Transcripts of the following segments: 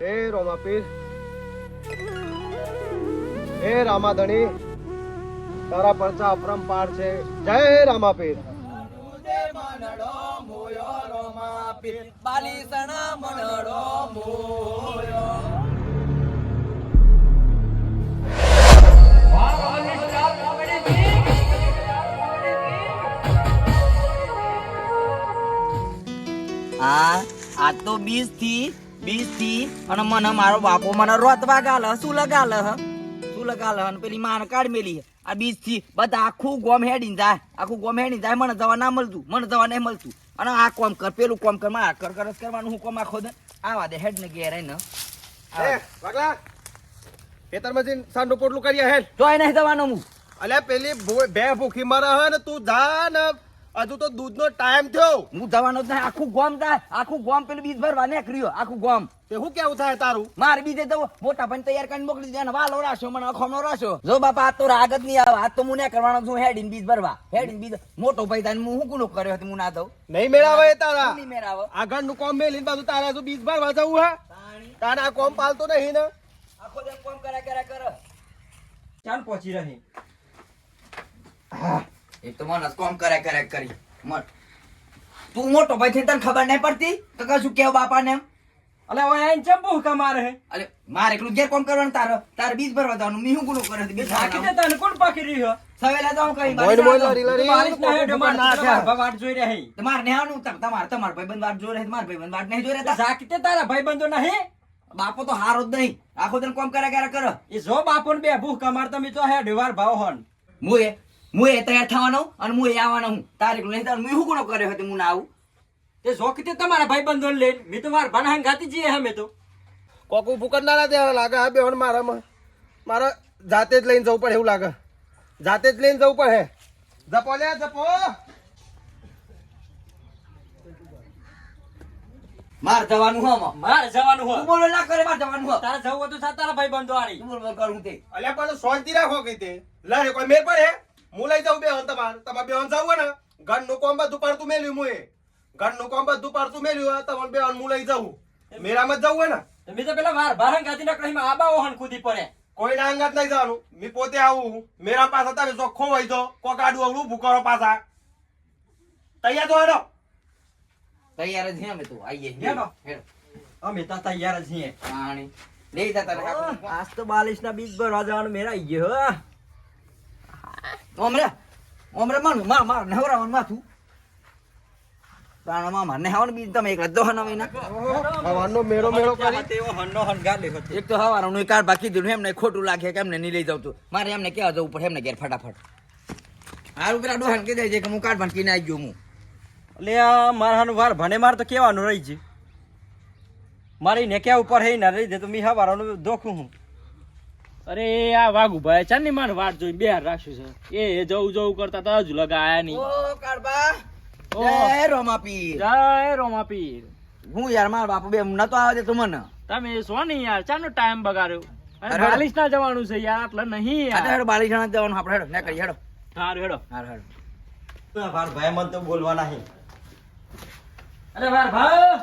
હે રોમાપીર હે રામાધણી તારા પરચા અપરંપાર છે. જય રામાપીર. આ આ તો બીજથી થી અને મને મારો બાપો મને રોતવા ગાલ શું લગાલ હ? શું લગાલ અને પેલી માન કાઢ મેલી આ બીજથી બધા આખું ગોમ હેડીને જાય. આખું ગોમ હેડીને જાય મને દવા ના મળતું મને દવા નહીં મળતું. અને આ કોમ કર પેલું કોમ કર માર કર કરસ કરવાનું હું કોમ આખો દે આવા દે હેડ ને ઘેર ને ખેતરમાં જઈને સાંડું પોટલું કરીએ હે તોય નહીં જવાનું હું. અલ્યા પેલી બે ભૂખી મરે હે ને તું જા ને. હજુ તો દૂધનો ટાઈમ થયો. હું જવાનો જ નહીં આખું ગોમ થાય આખું ગોમ પેલું બીજ ભરવા નીકળ્યો આખું ગોમ. તે શું કેવું થાય તારું? મારે બીજે તો મોટા ભાઈ તૈયાર કરીને મોકલી દે વાલો રાશો મને અખમનો રાશો જો બાપા આ તો રાગ જ નહીં આવે આ તો હું ને કરવાનો છું હેડીન બીજ ભરવા. હેડીન બીજ મોટો ભાઈ થાય હું ગુનો કર્યો હતો હું ના દઉં. નહીં મેળાવે તારા. નહીં મેળાવે. આગળનું કોમ મેલીને પાછું તારા હજુ બીજ ભરવા જવું હે? તારા આ કોમ પાલતો નહીં ને? આખો દે કોમ કર્યા કર્યા કરો. ચાલ પહોંચી રહી. એક તો મને કોમ કર્યા કર્યા કરી. મત. તું મોટો ભાઈ છે તને ખબર નહીં પડતી? તો કશું કેવું બાપા ને અલે ઓય આઈને ચંપુ ભૂકા મારે હે? અરે મારે એકલું ઘેર કોમ કરવાનું તારો તારે બીજ ભરવા જવાનું. મી હું ગુનો કરે બે થાકી દે તને કોણ પાકી રહ્યો સવેલા તો હું કઈ મોઈન મોઈન લડી લડી મારી ના હેડે કોમ માર ના થયા. વાટ જોઈ રહી તમારે ને આનું તમ- તમાર તમાર ભાઈ બંધ જોઈ રહે મારા ભાઈ બંધ નહીં જોઈ રહેતા? થાકી દે તારા ભાઈબંધો નહીં બાપો તો હારો જ નહીં. આખો દિન કોમ કર્યા કરે કરો. એ જો બાપો ને બે ભૂખ કમાર તમે તો હે વાર ભાવ હોન. મુએ મુએ તૈયાર થવાનો અને મુય આવવાનો હું. તારીખ નહીં તો મુએ હું ગુનો કર્યો હતો હું ના આવું. તે જોકી તે તમારા ભાઈ બંધો લઈને મેં તો માર ભાના ગાતી જઈએ અમે તો. કોકુ ફૂકટનારા ત્યાં લાગે હા બેહન મારામાં. મારે જાતે જ લઈને જવું પડે એવું લાગે. જાતે જ લઈને જવું પડે. જપો લે જપો. માર જવાનું હો માર જવાનું હો. બોલો ના કરે માર જવાનું હો. તારે જવું હતું તારા તારા ભાઈબંધો આરી બોલ કરું તે. અલ્યા પણ શાંતિ રાખો કે તે. લારે કોઈ મેર પડે? હું લઈ જાઉં બેહન તમાર. તમારે બેહોન જવું હોય ને. ઘરનું કોમ બધું પાડતું મેલ્યું મુએ. ઘરનું કોમ બધું પાડતું મેલ્યું તમારે બેહોન હું લઈ જાઉં. મેરામાં જ જવું હોય ને. મેં તો પેલા વાર બારંગ ગાતી ના કઈ આબા ઓહન કૂદી પડે. કોઈ ના અંગાત નહીં જવાનું. મેં પોતે આવું. મેરા પાછા તમે ચોખ્ખો હોય તો કોક આડું અવળું ભૂકરો પાછા. તૈયાર તો હેડો. તૈયાર જ અમે તો. આઈએ હેડો. હેડો. અમે તો તૈયાર જ છીએ પાણી. લઈ જતા આજ તો બાલિશ ના બીજ ભરવા જવાનું મેરા આઈ ગયો હો. ઓમરે ઓમરે માનું મા માર નવરાવાનું માથું. પ્રાણમાં મને હાવન બીજ તમે એકલા દોહન હવે ના હવાનો મેળો મેળો કરી. તેવો હન્નો હન ગાલી હતો. એક તો હવારનું કાર બાકી દીધું એમને ખોટું લાગે કે એમને નહીં લઈ જાવ તું. મારે એમને કેવા જવું પડે એમને ઘેર ફટાફટ. હારું પેલા ડોહાને કહી છે કે હું કાર્ડ ભાંકીને આવી ગયો હું. એટલે આ મારાનું વાર ભણે માર તો કેવાનું રહી છે મારી ને ક્યાં ઉપર હે ના રહી દે તો મી હવારનું દોખું હું. અરે આ વાઘુભાઈ ચાંદની માન વાટ જોઈ બે રાખ્યું છે. એ એ જવું જવું કરતા તો હજુ લગાયા નહીં. ઓ કાળબા જય રોમાપીર. જય રોમાપીર. હું યાર માર બાપુ બે નતો આવે દે તું મને. તમે સો નહીં યાર ચાનો ટાઈમ બગાડ્યો? બાલીસ ના જવાનું છે યાર આટલે નહીં આ તો યાર હેડો બાલી જણા જવાનું આપણે હેડો ના કરી હેડો. હાર હેડો. હાર હેડો વાર ભાઈ મન તો બોલવા નહીં અરે વાર ભાઈ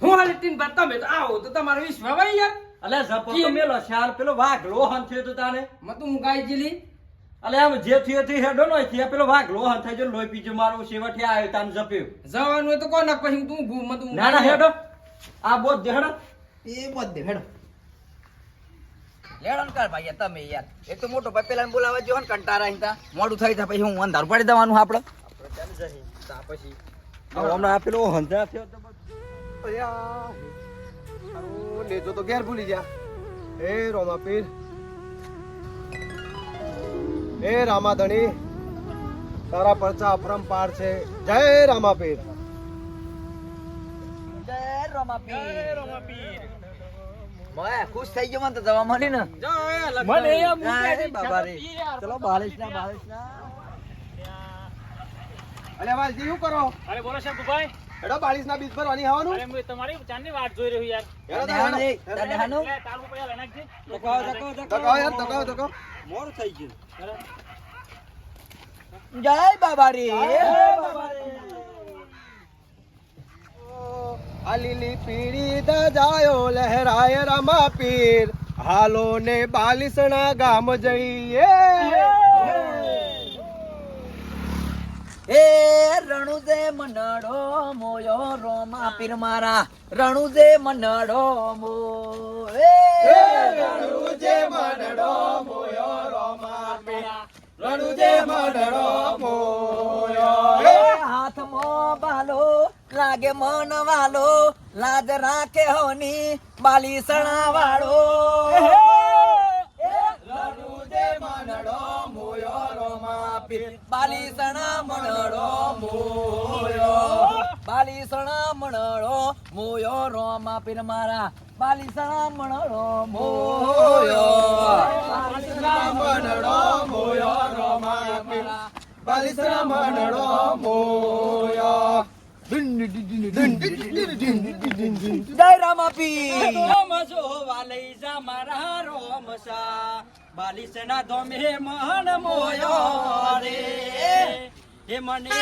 હું હાલી તીન બાર તમે તો આવો તો તમારો વિશ્વાસ ભાઈ યાર. અલે ઝપો તો મેલો શાલ પેલો વાઘ લોહન થયો તો તાને મ તું મુકાઈ જીલી અલે આમ જે થયો તે હેડો નો થયા પેલો વાઘ લોહન થઈ ગયો લોહી પીજો મારો સેવઠે આવ્યો તાન જપ્યો જવાનું હોય તો કોણ પછી તું ભૂ મ તું ના ના હેડો. આ બોધ દેહડો એ બોધ દે હેડો. લેડો ભાઈ તમે યાર. એ તો મોટો ભાઈ પેલા બોલાવા જો ને કંટારા હિતા મોડું થઈ જાય પછી હું અંધાર પાડી દેવાનું આપણે પછી. હમણાં આ પેલો હંધા થયો તો નેજો તો ઘેર ભૂલી જા. હે રોમાપીર. હે રામાધણી. તારા પરચા અપરંપાર છે. જય રામાપીર. જય રોમાપીર. મોય ખુશ થઈ ગયો મને તો જવા મળી ને. મને એ જય મૂકે બાબા રે. ચલો બાલિશ ના બાલિશ ના અલ્યા વાલજી શું કરો? અરે બોલો સાહેબ ભાઈ હેડો બાળીસ ના બીજ ભરવાની આવવાનું. અરે હું તમારી ચાંદની વાટ જોઈ રહ્યો યાર. એડો હેડો. એ, તારે? લે, તાળું પડ્યા ધકાવ ધકાવ યાર ધકાવ ધકાવ મોર થઈ ગયું. જય બાબા રે ઓ, આ લીલી પીળી ધજાયો લહેરાય રમા પીર હાલો ને બાલિસણા ગામ જઈએ. એ રણુજે મનડો મોયો રોમા પીર મારા. રણુજે મનડો મો એ રણુજે મનડો મોયો રોમા પીર રણુજે મનડો મોયો. એ હાથમાં બાલો લાગે મન વાલો. લાજ રાખે હોની બાલી સણા વાળો રણુજે મનડો મોયો રોમા પીર બાલી સણા મણડો મોયો બાલી સણા મણડો મોયો રોમા પીર મારા બાલી સણા મણડો મોયો મનડો મોયો રોમા પીર બાલિસણા મનડો મોયો જય રામા રોમ જોવા લઈ જા મારા રોમસા બાલિશના ધોમે મહન મોયો રે. હે મને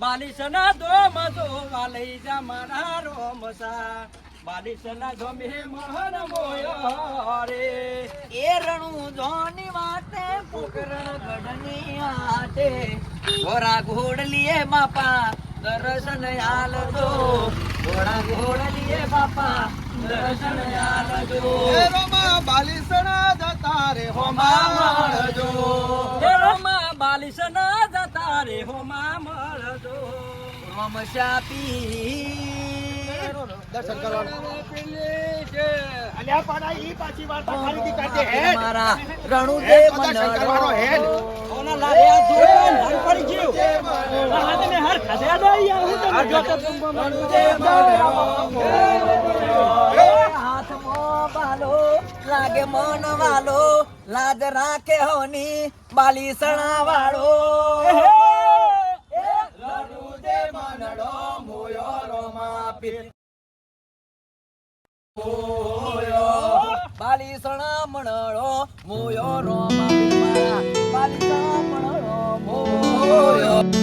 બાલિશના ધોમ જોવા લઈ જા મારા રોમસા બાલિશના ધોમે મહન મોયો રે. એ રણુ જોની વાતે પોકરણ ગઢની આટે ઘોડા ઘોડલીએ બાપા દર્શન આલજો ઘોડા ઘોડલીએ બાપા દર્શન આલ દો રોમા બાલિસણા જતા હે રોમા બાલિશના જતા રે હોમા મળજો રોમ શાપી દર્શન કરવાનું. મારા રણુ દર્શન કરવાનો હેડ. ઓના હું બાલો લાગે મન વાલો. લાજ રાખે હોની બાલી સણા વાળો બાલી સણા મણળો મોયો રોમા બાલી સણા મણળો મોયો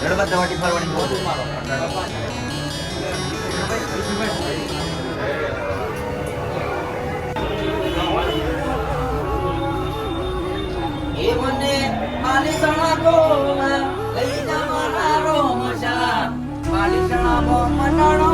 ગણપત ફરવાની બહુ એ મને માલિસણા ગોમાં લઈ જા મારા રોમશા માલિસણા મો મનણો મોયો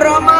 Roma.